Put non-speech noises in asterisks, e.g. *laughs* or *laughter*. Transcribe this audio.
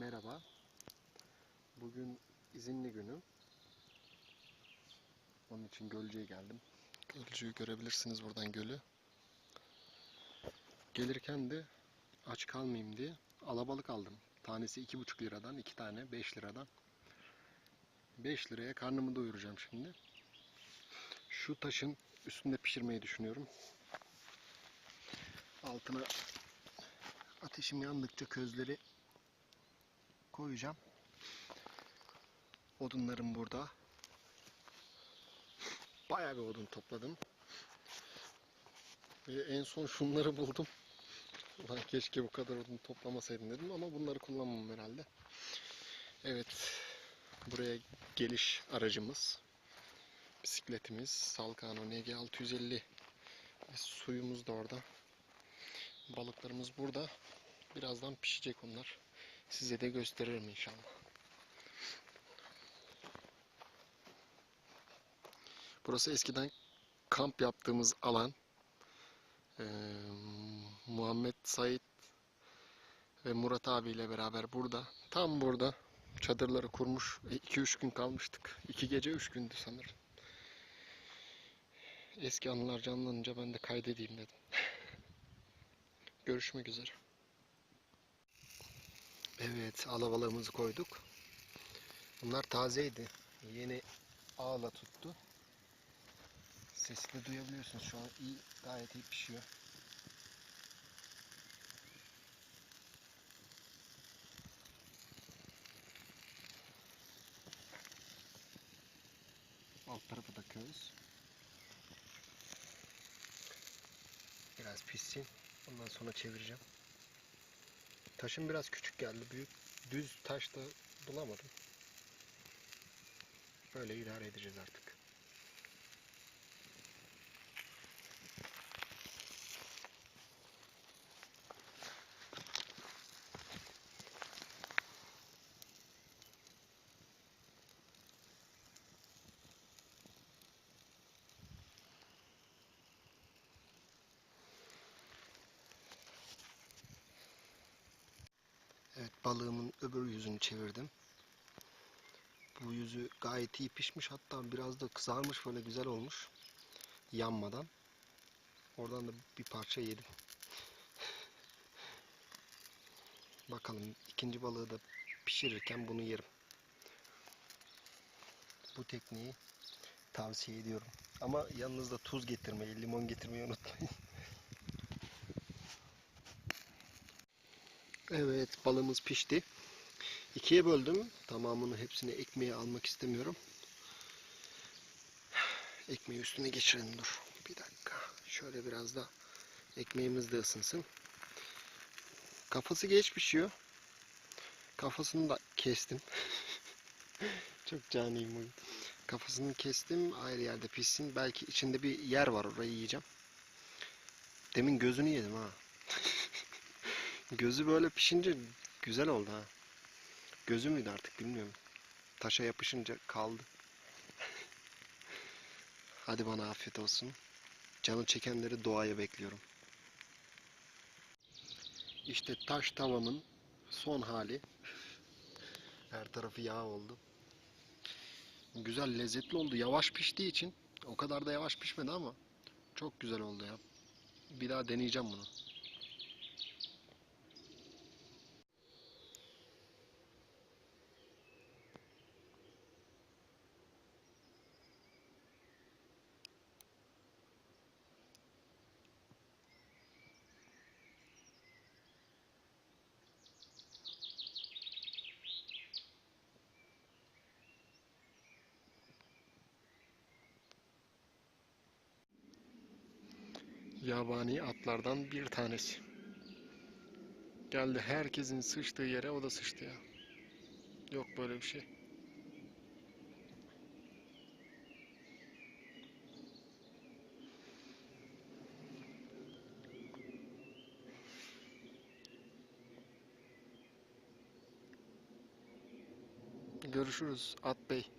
Merhaba. Bugün izinli günüm. Onun için Gölcük'e geldim. Gölcük'ü görebilirsiniz buradan gölü. Gelirken de aç kalmayayım diye alabalık aldım. Tanesi 2,5 liradan, iki tane 5 liradan. 5 liraya karnımı doyuracağım şimdi. Şu taşın üstünde pişirmeyi düşünüyorum. Altına ateşim yandıkça közleri koyacağım. Odunlarım burada. Bayağı bir odun topladım. Ve en son şunları buldum. Ulan keşke bu kadar odun toplamasaydım dedim ama bunları kullanmam herhalde. Evet. Buraya geliş aracımız. Bisikletimiz Salkano NG650. Ve suyumuz da orada. Balıklarımız burada. Birazdan pişecek onlar. Size de gösteririm inşallah. Burası eskiden kamp yaptığımız alan. Ee, Muhammed Said ve Murat abiyle beraber burada. Tam burada çadırları kurmuş. 2-3 gün kalmıştık. 2 gece 3 gündü sanırım. Eski anılar canlanınca ben de kaydedeyim dedim. *laughs* Görüşmek üzere. Evet, alabalığımızı koyduk. Bunlar tazeydi. Yeni ağla tuttu. Sesini duyabiliyorsunuz. Şu an iyi, gayet iyi pişiyor. Alt tarafı da köz. Biraz pişsin. Ondan sonra çevireceğim. Taşım biraz küçük geldi. Büyük düz taş da bulamadım. Böyle idare edeceğiz artık. Balığımın öbür yüzünü çevirdim. Bu yüzü gayet iyi pişmiş hatta biraz da kızarmış böyle güzel olmuş. Yanmadan. Oradan da bir parça yedim. *laughs* Bakalım ikinci balığı da pişirirken bunu yerim. Bu tekniği tavsiye ediyorum. Ama yanınızda tuz getirmeyi, limon getirmeyi unutmayın. *laughs* Evet balığımız pişti. İkiye böldüm. Tamamını hepsini ekmeğe almak istemiyorum. Ekmeği üstüne geçirelim dur. Bir dakika. Şöyle biraz da ekmeğimiz de ısınsın. Kafası geç pişiyor. Kafasını da kestim. *laughs* Çok caniyim bugün. Kafasını kestim. Ayrı yerde pişsin. Belki içinde bir yer var orayı yiyeceğim. Demin gözünü yedim ha. *laughs* Gözü böyle pişince güzel oldu ha. Gözü müydü artık bilmiyorum. Taşa yapışınca kaldı. *laughs* Hadi bana afiyet olsun. Canı çekenleri doğaya bekliyorum. İşte taş tavamın son hali. Her tarafı yağ oldu. Güzel lezzetli oldu. Yavaş piştiği için o kadar da yavaş pişmedi ama çok güzel oldu ya. Bir daha deneyeceğim bunu. Yabani atlardan bir tanesi. Geldi herkesin sıçtığı yere o da sıçtı ya. Yok böyle bir şey. Görüşürüz At Bey.